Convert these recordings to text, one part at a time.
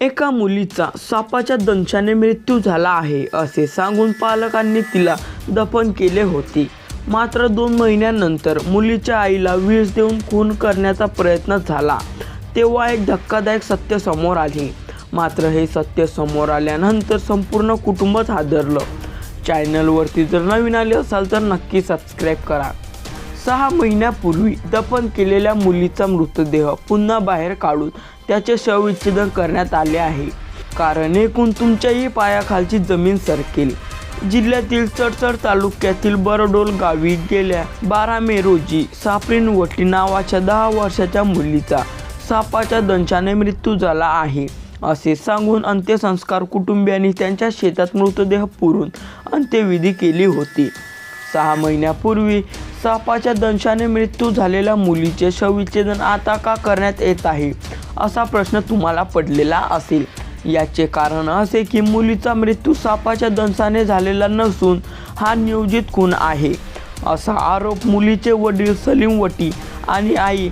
एका मुलीचा सापाच्या दंशाने मृत्यू झाला आहे असे सांगून पालकांनी तिला दफन केले होते. मात्र दोन महिन्यानंतर मुलीच्या आईला विष देऊन खून करण्याचा प्रयत्न झाला. तेव्हा एक धक्कादायक सत्य समोर आले. मात्र हे सत्य समोर आल्यानंतर संपूर्ण कुटुंबच हादरलं. चॅनलवरती जर नवीन आले असाल तर नक्की सबस्क्राईब करा. सहा महिन्यापूर्वी दफन केलेल्या मुलीचा मृतदेह पुन्हा बाहेर काढून त्याचे शवविच्छेदन करण्यात आले आहे. कारण एकूण तुमच्याही पायाखालची जमीन सरकेल. जिल्ह्यातील चडचड तालुक्यातील बरडोल गावी गेल्या बारा मे रोजी सापरीन वटी नावाच्या दहा वर्षाच्या मुलीचा सापाच्या दंशाने मृत्यू झाला आहे. असे सांगून अंत्यसंस्कार कुटुंबियांनी त्यांच्या शेतात मृतदेह पुरून अंत्यविधी केली होती. सहा महिन्यापूर्वी सापाच्या दंशाने मृत्यू झालेल्या मुलीचे शवविच्छेदन आता का करण्यात येत आहे? असा प्रश्न तुम्हाला पडलेला असेल. याचे कारण असे की मुलीचा मृत्यू सापाच्या दंशाने झालेला नसून हा नियोजित खून आहे. असा आरोप मुलीचे वडील सलीम वटी आणि आई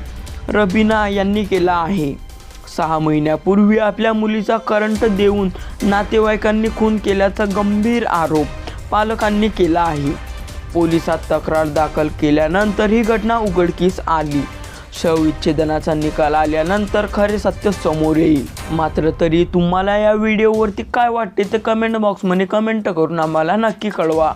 रबीना यांनी केला आहे. सहा महिन्यापूर्वी आपल्या मुलीचा करंट देऊन नातेवाईकांनी खून केल्याचा गंभीर आरोप पालकांनी केला आहे. पोलिसात तक्रार दाखल केल्यानंतर ही घटना उघडकीस आली. शवविच्छेदनाचा निकाल आल्यानंतर खरे सत्य समोर येईल. मात्र तरी तुम्हाला या व्हिडिओवरती काय वाटते ते कमेंट बॉक्समध्ये कमेंट करून आम्हाला नक्की कळवा.